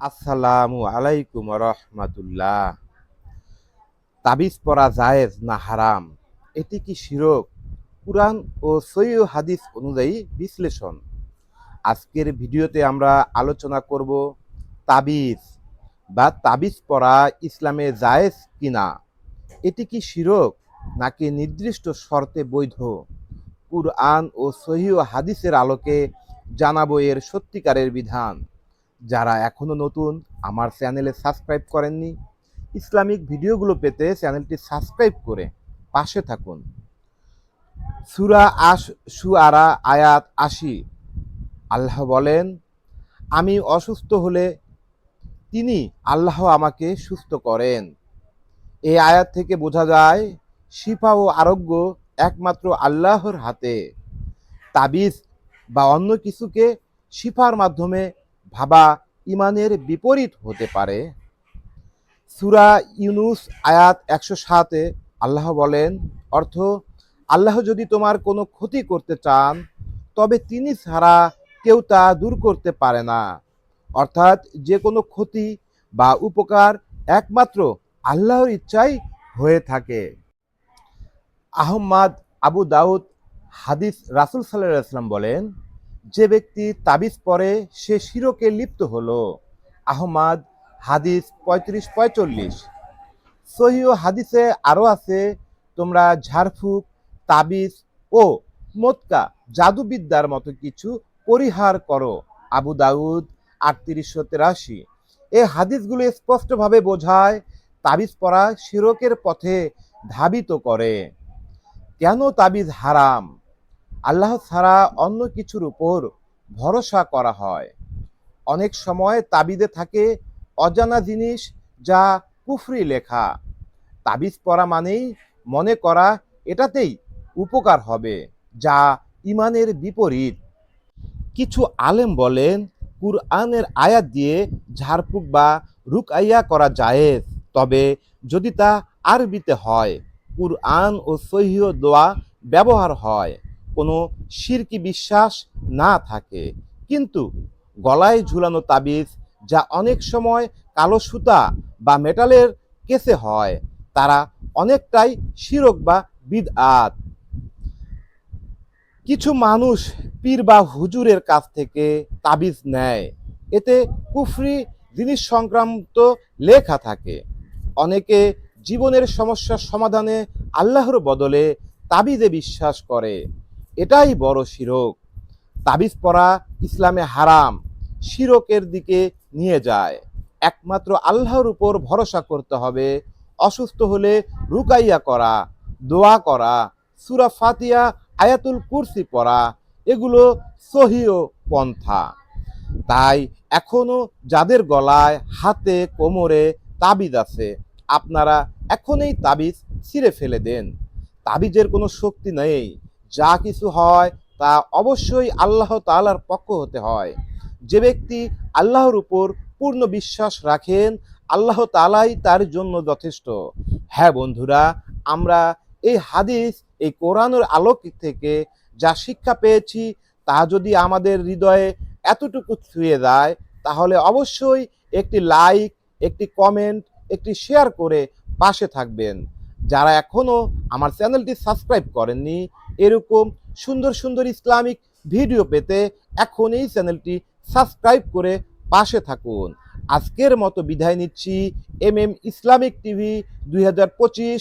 আসসালামু আলাইকুম রহমাতুল্লাহ। তাবিজ পরা জায়েজ না হারাম? এটি কি শিরক? কুরআন ও সৈয় হাদিস অনুযায়ী বিশ্লেষণ। আজকের ভিডিওতে আমরা আলোচনা করব তাবিজ বা তাবিজ পরা ইসলামে জায়েজ কিনা। এটি কি শিরক নাকি নির্দিষ্ট শর্তে বৈধ? কুরআন ও সহিহ হাদিসের আলোকে জানাব এর সত্যিকারের বিধান। যারা এখনও নতুন, আমার চ্যানেলে সাবস্ক্রাইব করেননি, ইসলামিক ভিডিওগুলো পেতে চ্যানেলটি সাবস্ক্রাইব করে পাশে থাকুন। সুরা আশ, সুআরা আয়াত আশি। আল্লাহ বলেন, আমি অসুস্থ হলে তিনি আল্লাহ আমাকে সুস্থ করেন। এই আয়াত থেকে বোঝা যায়, শিফা ও আরোগ্য একমাত্র আল্লাহর হাতে। তাবিজ বা অন্য কিছুকে শিফার মাধ্যমে ভাবা ইমানের বিপরীত হতে পারে। সুরা ইউনুস আয়াত একশো সাতে আল্লাহ বলেন, অর্থ, আল্লাহ যদি তোমার কোনো ক্ষতি করতে চান, তবে তিনি ছাড়া কেউ তা দূর করতে পারে না। অর্থাৎ যে কোনো ক্ষতি বা উপকার একমাত্র আল্লাহর ইচ্ছাই হয়ে থাকে। আহম্মদ আবু দাউদ হাদিস রাসুল সাল্লাহ ইসলাম বলেন যে ব্যক্তি তাবিজ পরে, সে শিরকে লিপ্ত হল। আহমাদ, হাদিস পঁয়ত্রিশ, পঁয়চল্লিশ। সহিও হাদিসে আরও আছে, তোমরা ঝাড়ফুঁক, তাবিজ ও মোৎকা জাদুবিদ্যার মতো কিছু পরিহার করো। আবু দাউদ আটত্রিশশো তেরাশি। এই হাদিসগুলো স্পষ্টভাবে বোঝায়, তাবিজ পরা শিরকের পথে ধাবিত করে। কেন তাবিজ হারাম? আল্লাহ ছাড়া অন্য কিছুর উপর ভরসা করা হয়। অনেক সময় তাবিদে থাকে অজানা জিনিস যা কুফরি লেখা। তাবিজ পড়া মানেই মনে করা এটাতেই উপকার হবে, যা ইমানের বিপরীত। কিছু আলেম বলেন, কুরআনের আয়াত দিয়ে ঝাড়ফুঁক বা রুকাইয়া করা জায়েজ, তবে যদি তা আরবিতে হয়, কুরআন ও সহিহ দোয়া ব্যবহার হয়। কোনো শিরকি বিশ্বাস না থাকে। কিন্তু গলায় ঝুলানো তাবিজ যা অনেক সময় কালো সুতা বা মেটালের কেসে হয়, তারা অনেকটাই শিরক বা বিদআত। কিছু মানুষ পীর বা হুজুরের কাছ থেকে তাবিজ নেয়। এতে কুফরি জিনিস সংক্রান্ত লেখা থাকে। অনেকে জীবনের সমস্যার সমাধানে আল্লাহর বদলে তাবিজে বিশ্বাস করে। এটাই বড় শিরক। তাবিজ পরা ইসলামে হারাম শিরকের দিকে নিয়ে যায়। একমাত্র আল্লাহর উপর ভরসা করতে হবে, অসুস্থ হলে রুকাইয়া করা, দোয়া করা, সুরা ফাতিয়া আয়াতুল কুরসি পড়া, এগুলো সহিও পন্থা। তাই এখনও যাদের গলায়, হাতে, কোমরে তাবিজ আছে, আপনারা এখনই তাবিজ ছিঁড়ে ফেলে দেন। তাবিজের কোনো শক্তি নেই। যা কিছু হয় তা অবশ্যই আল্লাহ তালার পক্ষ হতে হয়। যে ব্যক্তি আল্লাহর উপর পূর্ণ বিশ্বাস রাখেন, আল্লাহ তালাই তার জন্য যথেষ্ট। হ্যাঁ বন্ধুরা, আমরা এই হাদিস, এই কোরআনের আলোক থেকে যা শিক্ষা পেয়েছি, তা যদি আমাদের হৃদয়ে এতটুকু ছুঁয়ে যায়, তাহলে অবশ্যই একটি লাইক একটি কমেন্ট একটি শেয়ার করে পাশে থাকবেন। যারা এখনও আমার চ্যানেলটি সাবস্ক্রাইব করেননি, এরকম সুন্দর সুন্দর ইসলামিক ভিডিও পেতে এখন এই চ্যানেলটি সাবস্ক্রাইব করে পাশে থাকুন। আজকের মতো বিদায় নিচ্ছি। এম এম ইসলামিক টিভি দুই হাজার পঁচিশ